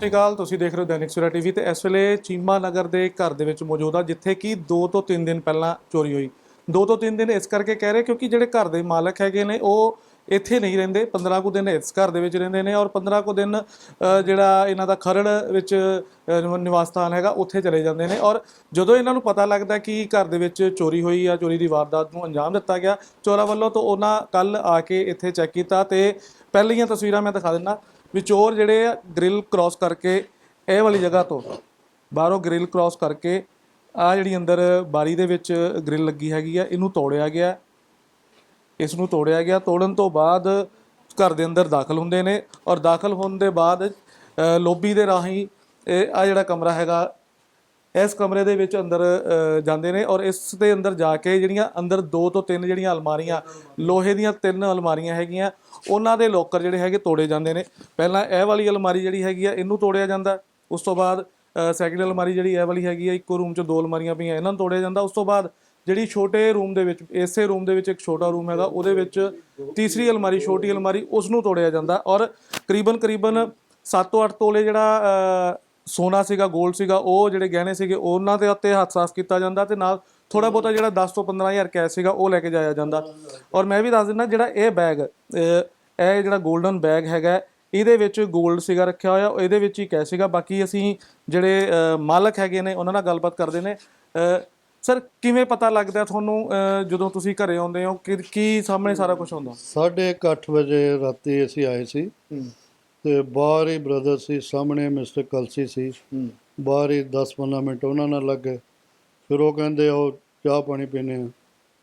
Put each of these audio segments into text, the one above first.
ਸਤਿ ਸ਼੍ਰੀ ਅਕਾਲ ਤੁਸੀਂ ਦੇਖ ਰਹੇ ਹੋ ਦੈਨਿਕ ਸਵੇਰਾ ਟੀਵੀ ਤੇ ਇਸ ਵੇਲੇ ਚੀਮਾ ਨਗਰ ਦੇ ਘਰ ਦੇ ਵਿੱਚ ਮੌਜੂਦ ਆ, ਜਿੱਥੇ ਕਿ 2 ਤੋਂ 3 ਦਿਨ ਪਹਿਲਾਂ ਚੋਰੀ ਹੋਈ। 2 ਤੋਂ 3 ਦਿਨ ਇਸ ਕਰਕੇ ਕਹਿ ਰਹੇ ਕਿਉਂਕਿ ਜਿਹੜੇ ਘਰ ਦੇ ਮਾਲਕ ਹੈਗੇ ਨੇ, ਉਹ ਇੱਥੇ ਨਹੀਂ ਰਹਿੰਦੇ 15 ਕੁ ਦਿਨ ਇਸ ਘਰ ਦੇ ਵਿੱਚ ਰਹਿੰਦੇ ਨੇ ਔਰ 15 ਕੁ ਦਿਨ ਜਿਹੜਾ ਇਹਨਾਂ ਦਾ ਖਰੜ ਵਿੱਚ ਨਿਵਾਸ ਸਥਾਨ ਹੈਗਾ, ਉੱਥੇ ਚਲੇ ਜਾਂਦੇ ਨੇ ਔਰ ਜਦੋਂ ਇਹਨਾਂ ਨੂੰ ਪਤਾ ਲੱਗਦਾ ਕਿ ਘਰ ਦੇ ਵਿੱਚ ਚੋਰੀ ਹੋਈ ਆ, ਚੋਰੀ ਦੀ ਵਾਰਦਾਤ ਨੂੰ ਅੰਜਾਮ ਦਿੱਤਾ ਗਿਆ, ਚੋਰਾਂ ਵੱਲੋਂ ਤਾਂ ਉਹਨਾਂ ਕੱਲ ਆ ਕੇ ਇੱਥੇ ਚੈੱਕ ਕੀਤਾ ਤੇ ਪਹਿਲੀਆਂ ਤਸਵੀਰਾਂ ਮੈਂ ਦਿਖਾ ਦਿੰਦਾ। ਵੀ ਚੋਰ ਜਿਹੜੇ ਆ ਗ੍ਰਿਲ ਕ੍ਰਾਸ ਕਰਕੇ, ਇਹ ਵਾਲੀ ਜਗ੍ਹਾ ਤੋਂ ਬਾਹਰੋਂ ਗ੍ਰਿਲ ਕ੍ਰਾਸ ਕਰਕੇ, ਆ ਜਿਹੜੀ ਅੰਦਰ ਬਾਰੀ ਦੇ ਵਿੱਚ ਗ੍ਰਿਲ ਲੱਗੀ ਹੈਗੀ ਆ, ਇਹਨੂੰ ਤੋੜਿਆ ਗਿਆ। ਇਸ ਨੂੰ ਤੋੜਿਆ ਗਿਆ, ਤੋੜਨ ਤੋਂ ਬਾਅਦ ਘਰ ਦੇ ਅੰਦਰ ਦਾਖਲ ਹੁੰਦੇ ਨੇ ਔਰ ਦਾਖਲ ਹੋਣ ਦੇ ਬਾਅਦ ਲੋਬੀ ਦੇ ਰਾਹੀਂ ਇਹ ਆ ਜਿਹੜਾ ਕਮਰਾ ਹੈਗਾ ਇਸ ਕਮਰੇ ਦੇ ਵਿੱਚ ਅੰਦਰ ਜਾਂਦੇ ਨੇ ਔਰ ਇਸ ਦੇ ਅੰਦਰ ਜਾ ਕੇ ਜਿਹੜੀਆਂ ਅੰਦਰ ਦੋ ਤੋਂ ਤਿੰਨ ਜਿਹੜੀਆਂ ਅਲਮਾਰੀਆਂ, ਲੋਹੇ ਦੀਆਂ ਤਿੰਨ ਅਲਮਾਰੀਆਂ ਹੈਗੀਆਂ, ਉਹਨਾਂ ਦੇ ਲੋਕਰ ਜਿਹੜੇ ਹੈਗੇ ਤੋੜੇ ਜਾਂਦੇ ਨੇ। ਪਹਿਲਾਂ ਇਹ ਵਾਲੀ ਅਲਮਾਰੀ ਜਿਹੜੀ ਹੈਗੀ ਆ, ਇਹਨੂੰ ਤੋੜਿਆ ਜਾਂਦਾ। ਉਸ ਤੋਂ ਬਾਅਦ ਸੈਕਿੰਡ ਅਲਮਾਰੀ ਜਿਹੜੀ ਇਹ ਵਾਲੀ ਹੈਗੀ ਆ, ਇੱਕੋ ਰੂਮ 'ਚ ਦੋ ਅਲਮਾਰੀਆਂ ਪਈਆਂ, ਇਹਨਾਂ ਨੂੰ ਤੋੜਿਆ ਜਾਂਦਾ। ਉਸ ਤੋਂ ਬਾਅਦ ਜਿਹੜੀ ਛੋਟੇ ਰੂਮ ਦੇ ਵਿੱਚ, ਇਸੇ ਰੂਮ ਦੇ ਵਿੱਚ ਇੱਕ ਛੋਟਾ ਰੂਮ ਹੈਗਾ, ਉਹਦੇ ਵਿੱਚ ਤੀਸਰੀ ਅਲਮਾਰੀ, ਛੋਟੀ ਅਲਮਾਰੀ ਉਸ ਨੂੰ ਤੋੜਿਆ ਜਾਂਦਾ। ਔਰ ਕਰੀਬਨ ਕਰੀਬਨ 7 ਤੋਂ 8 ਤੋਲੇ ਜਿਹੜਾ ਸੋਨਾ ਸੀਗਾ 골ਡ ਸੀਗਾ ਉਹ ਜਿਹੜੇ ਗਹਿਣੇ ਸੀਗੇ ਉਹਨਾਂ ਦੇ ਉੱਤੇ ਹੱਥ ਸਾਫ਼ ਕੀਤਾ ਜਾਂਦਾ ਤੇ ਨਾਲ ਥੋੜਾ ਬਹੁਤਾ ਜਿਹੜਾ 10 ਤੋਂ 15000 ਕੈਸ਼ ਸੀਗਾ ਉਹ ਲੈ ਕੇ ਜਾਇਆ ਜਾਂਦਾ। ਔਰ ਮੈਂ ਵੀ ਦੱਸ ਦਿੰਦਾ ਜਿਹੜਾ ਇਹ ਬੈਗ ਇਹ ਜਿਹੜਾ 골ਡਨ ਬੈਗ ਹੈਗਾ ਇਹਦੇ ਵਿੱਚ 골ਡ ਸੀਗਾ ਰੱਖਿਆ ਹੋਇਆ ਇਹਦੇ ਵਿੱਚ ਹੀ ਕੈਸ਼ ਸੀਗਾ। ਬਾਕੀ ਅਸੀਂ ਜਿਹੜੇ ਮਾਲਕ ਹੈਗੇ ਨੇ ਉਹਨਾਂ ਨਾਲ ਗੱਲਬਾਤ ਕਰਦੇ ਨੇ। ਸਰ ਕਿਵੇਂ ਪਤਾ ਲੱਗਦਾ ਤੁਹਾਨੂੰ ਜਦੋਂ ਤੁਸੀਂ ਘਰੇ ਆਉਂਦੇ ਹੋ ਕਿ ਕੀ ਸਾਹਮਣੇ ਸਾਰਾ ਕੁਝ ਹੁੰਦਾ? 8:30 ਵਜੇ ਰਾਤੀ ਅਸੀਂ ਆਏ ਸੀ। ਤੇ ਬਾਹਰ ਹੀ ਬ੍ਰਦਰ ਸੀ ਸਾਹਮਣੇ ਮਿਸਟਰ ਕਲਸੀ ਸੀ। ਬਾਹਰ ਹੀ 10-15 ਮਿੰਟ ਉਹਨਾਂ ਨਾਲ ਲੱਗੇ। ਫਿਰ ਉਹ ਕਹਿੰਦੇ ਉਹ ਚਾਹ ਪਾਣੀ ਪੀਨੇ ਆ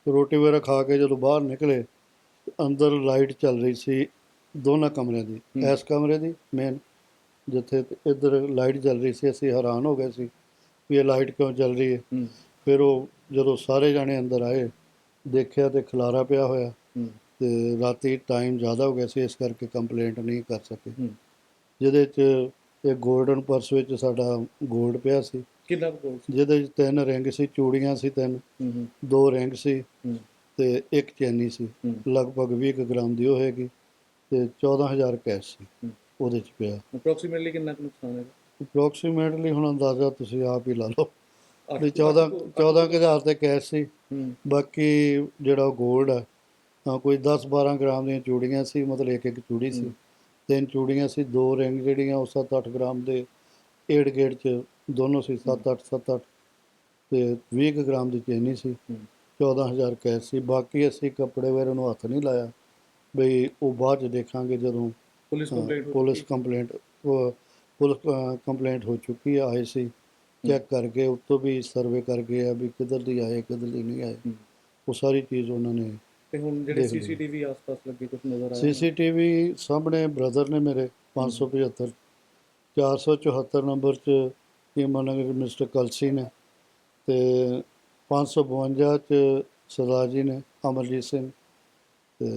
ਰੋਟੀ ਵਗੈਰਾ ਖਾ ਕੇ ਜਦੋਂ ਬਾਹਰ ਨਿਕਲੇ ਅੰਦਰ ਲਾਈਟ ਚੱਲ ਰਹੀ ਸੀ ਦੋਨਾਂ ਕਮਰਿਆਂ ਦੀ। ਇਸ ਕਮਰੇ ਦੀ ਮੇਨ ਜਿੱਥੇ ਇੱਧਰ ਲਾਈਟ ਚੱਲ ਰਹੀ ਸੀ ਅਸੀਂ ਹੈਰਾਨ ਹੋ ਗਏ ਸੀ ਵੀ ਇਹ ਲਾਈਟ ਕਿਉਂ ਚੱਲ ਰਹੀ ਹੈ। ਫਿਰ ਉਹ ਜਦੋਂ ਸਾਰੇ ਜਾਣੇ ਅੰਦਰ ਆਏ ਦੇਖਿਆ ਤੇ ਖਲਾਰਾ ਪਿਆ ਹੋਇਆ। ਤੇ ਰਾਤੀ ਟਾਈਮ ਜ਼ਿਆਦਾ ਹੋ ਗਿਆ ਸੀ ਇਸ ਕਰਕੇ ਕੰਪਲੇਂਟ ਨਹੀਂ ਕਰ ਸਕੇ। ਜਿਹਦੇ ਚ ਇਹ 골ਡਨ ਪਰਸ ਵਿੱਚ ਸਾਡਾ 골ਡ ਪਿਆ ਸੀ। ਕਿੰਨਾ 골ਡ ਜਿਹਦੇ ਚ ਤਿੰਨ ਰਿੰਗ ਸੀ ਚੂੜੀਆਂ ਸੀ ਤਿੰਨ ਦੋ ਰਿੰਗ ਸੀ ਤੇ ਇੱਕ ਚੈਨੀ ਸੀ। ਲਗਭਗ 20 ਗ੍ਰਾਮ ਦੀ ਉਹ ਹੈਗੀ ਤੇ 14000 ਕੈਸ਼ ਸੀ। ਉਹਦੇ ਚ ਪਿਆ। ਅਪਰੋਕਸੀਮੇਟਲੀ ਕਿੰਨਾ ਕੁ ਨੁਕਸਾਨ ਹੈ ਅਪਰੋਕਸੀਮੇਟਲੀ ਹੁਣ ਅੰਦਾਜ਼ਾ ਤੁਸੀਂ ਆਪ ਹੀ ਲਾ ਲਓ। ਵੀ 14 14000 ਤੇ ਕੈਸ਼ ਸੀ। ਬਾਕੀ ਜਿਹੜਾ ਗੋਲਡ ਹੈ ਕੋਈ 10-12 ਗ੍ਰਾਮ ਦੀਆਂ ਚੂੜੀਆਂ ਸੀ ਮਤਲਬ ਇੱਕ ਇੱਕ ਚੂੜੀ ਸੀ। ਤਿੰਨ ਚੂੜੀਆਂ ਸੀ ਦੋ ਰਿੰਗ ਜਿਹੜੀਆਂ ਉਹ 7-8 ਗ੍ਰਾਮ ਦੇ ਏਡ ਗੇਟ ਚ ਦੋਨੋਂ ਸੀ 7-8 7-8 ਤੇ 20 ਕੁ ਗ੍ਰਾਮ ਦੀ ਚੈਨੀ ਸੀ। ਹੂੰ। 14000 ਕੈਸ਼ ਸੀ। ਬਾਕੀ ਅਸੀਂ ਕੱਪੜੇ ਵਗੈਰਾ ਨੂੰ ਹੱਥ ਨਹੀਂ ਲਾਇਆ। ਬਈ ਉਹ ਬਾਅਦ ਚ ਦੇਖਾਂਗੇ ਜਦੋਂ police complaint police complaint police complaint ਹੋ ਚੁੱਕੀ ਹੈ ਆਏ ਸੀ। ਚੈੱਕ ਕਰਕੇ ਉੱਤੋਂ ਵੀ ਸਰਵੇ ਕਰਕੇ ਆ ਵੀ ਕਿੱਧਰ ਦੀ ਆਏ ਕਿੱਧਰ ਦੀ ਨਹੀਂ ਆਏ। ਉਹ ਸਾਰੀ ਚੀਜ਼ ਉਹਨਾਂ ਨੇ ਤੇ ਹੁਣ ਜਿਹੜੇ ਦੇਖ ਲਓ। ਸੀਸੀਟੀਵੀ ਆਸ-ਪਾਸ ਲੱਗੇ ਕੁਝ ਨਜ਼ਰ ਆਇਆ ਸੀਸੀਟੀਵੀ ਸਾਹਮਣੇ ਬ੍ਰਦਰ ਨੇ ਮੇਰੇ 575 474 ਨੰਬਰ ਚ ਕੀਮਨਗਰ ਮਿਸਟਰ ਕਲਸੀ ਨੇ ਤੇ 552 ਚ ਸਰਦਾਰ ਜੀ ਨੇ ਅਮਰਜੀਤ ਸਿੰਘ ਤੇ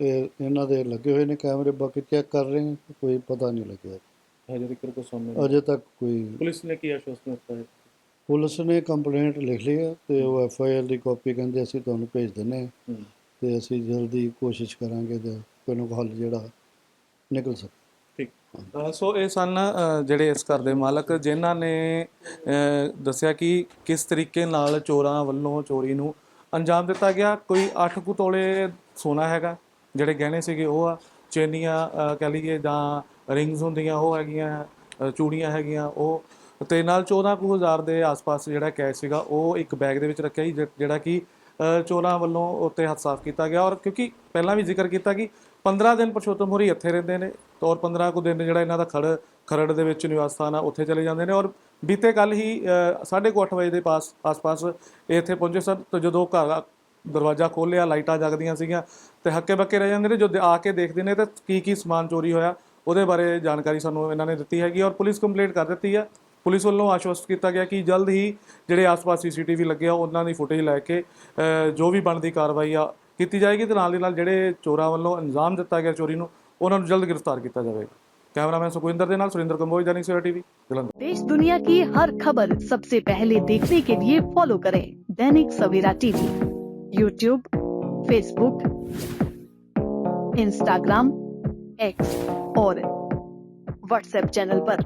ਇਹ ਇਹਨਾਂ ਦੇ ਲੱਗੇ ਹੋਏ ਨੇ ਕੈਮਰੇ ਬਾਕੀ ਚੈੱਕ ਕਰ ਰਹੇ ਹਾਂ ਕੋਈ ਪਤਾ ਨਹੀਂ ਲੱਗਿਆ ਹਜੇ ਤੱਕ ਕੋਈ ਸਾਹਮਣੇ ਨਹੀਂ। ਅਜੇ ਤੱਕ ਕੋਈ ਪੁਲਿਸ ਨੇ ਕੀ ਆਸ਼ਵਾਸਨ ਦਿੱਤਾ ਹੈ ਪੁਲਿਸ ਨੇ ਕੰਪਲੇਂਟ ਲਿਖ ਲਈ ਹੈ ਤੇ ਉਹ ਐਫ ਆਈ ਆਰ ਦੀ ਕਾਪੀ ਕਹਿੰਦੇ ਅਸੀਂ ਤੁਹਾਨੂੰ ਭੇਜ ਦਿੰਨੇ ਹਾਂ। ਤੇ ਅਸੀਂ ਜਲਦੀ ਕੋਸ਼ਿਸ਼ ਕਰਾਂਗੇ ਤੇ ਕੋਈ ਹੱਲ ਜਿਹੜਾ ਨਿਕਲ ਸਕੇ। ਸੋ ਇਹ ਸਨ ਜਿਹੜੇ ਇਸ ਘਰ ਦੇ ਮਾਲਕ ਜਿਨ੍ਹਾਂ ਨੇ ਦੱਸਿਆ ਕਿ ਕਿਸ ਤਰੀਕੇ ਨਾਲ ਚੋਰਾਂ ਵੱਲੋਂ ਚੋਰੀ ਨੂੰ ਅੰਜਾਮ ਦਿੱਤਾ ਗਿਆ। ਕੋਈ 8 ਕੁ ਤੋਲੇ ਸੋਨਾ ਹੈਗਾ ਜਿਹੜੇ ਗਹਿਣੇ ਸੀਗੇ ਉਹ ਆ ਚੇਨੀਆਂ ਕਹਿ ਲਈਏ ਜਾਂ ਰਿੰਗਸ ਹੁੰਦੀਆਂ ਉਹ ਹੈਗੀਆਂ ਚੂੜੀਆਂ ਹੈਗੀਆਂ ਉਹ ਤੇ ਨਾਲ 14 ਕੁ ਹਜ਼ਾਰ ਦੇ ਆਸ-ਪਾਸ ਜਿਹੜਾ ਕੈਸ਼ ਸੀਗਾ ਉਹ ਇੱਕ ਬੈਗ ਦੇ ਵਿੱਚ ਰੱਖਿਆ ਸੀ ਜਿਹੜਾ ਕਿ ਅ, ਚੋਰਾਂ ਵੱਲੋਂ ਉੱਤੇ ਹੱਥ ਸਾਫ਼ ਕੀਤਾ ਗਿਆ ਔਰ ਕਿਉਂਕਿ ਪਹਿਲਾਂ ਵੀ ਜ਼ਿਕਰ ਕੀਤਾ ਕਿ 15 ਦਿਨ ਪਰਸ਼ੋਤਮ ਹੋਰੀ ਇੱਥੇ ਰਹਿੰਦੇ ਨੇ ਔਰ 15 ਕੁ ਦਿਨ ਜਿਹੜਾ ਇਹਨਾਂ ਦਾ ਖੜ ਖਰੜ ਦੇ ਵਿੱਚ ਨਿਵਾਸ ਸਥਾਨ ਆ ਉੱਥੇ ਚਲੇ ਜਾਂਦੇ ਨੇ ਔਰ ਬੀਤੇ ਕੱਲ ਹੀ 8:30 ਵਜੇ ਦੇ ਪਾਸ ਆਸ-ਪਾਸ ਇਹ ਇੱਥੇ ਪਹੁੰਚੇ ਸਨ ਤੇ ਜਦੋਂ ਘਰ ਦਰਵਾਜ਼ਾ ਖੋਲ੍ਹਿਆ ਲਾਈਟਾਂ ਜਗਦੀਆਂ ਸੀਗੀਆਂ ਤੇ ਹੱਕੇ ਬੱਕੇ ਰਹਿ ਜਾਂਦੇ ਨੇ ਜੋ ਆ ਕੇ ਦੇਖਦੇ ਨੇ ਤੇ ਕੀ ਕੀ ਸਮਾਨ ਚੋਰੀ ਹੋਇਆ ਉਹਦੇ ਬਾਰੇ ਜਾਣਕਾਰੀ ਸਾਨੂੰ ਇਹਨਾਂ ਨੇ ਦਿੱਤੀ ਹੈਗੀ ਔਰ ਪੁਲਿਸ ਕੰਪਲੇਂਟ ਕਰ ਦਿੱਤੀ ਹੈ ਪੁਲਿਸ ਵੱਲੋਂ ਆਸ਼ਵਸਤ ਕੀਤਾ ਗਿਆ ਕਿ ਜਲਦ ਹੀ ਜਿਹੜੇ ਆਸ-ਪਾਸ ਸੀਸੀਟੀਵੀ ਲੱਗੇ ਆ ਉਹਨਾਂ ਦੀ ਫੁਟੇਜ ਲੈ ਕੇ ਅ, ਜੋ ਵੀ ਬਣਦੀ ਕਾਰਵਾਈ ਆ ਕੀਤੀ ਜਾਏਗੀ ਤੇ ਨਾਲ ਦੀ ਨਾਲ ਜਿਹੜੇ ਚੋਰਾਂ ਵੱਲੋਂ ਅੰਜਾਮ ਦਿੱਤਾ ਗਿਆ ਚੋਰੀ ਨੂੰ ਉਹਨਾਂ ਨੂੰ ਜਲਦ ਗ੍ਰਿਫਤਾਰ ਕੀਤਾ ਜਾਵੇਗਾ ਕੈਮਰਾਮੈਨ ਸੁਖਵਿੰਦਰ ਦੇ ਨਾਲ ਸੁਰਿੰਦਰ ਕੰਬੋਜ दैनिक सवेरा टीवी जलंधर देश दुनिया की हर खबर सबसे पहले देखने के लिए फॉलो करें Dainik Savera TV YouTube Facebook Instagram X और व्हाट्सएप चैनल पर।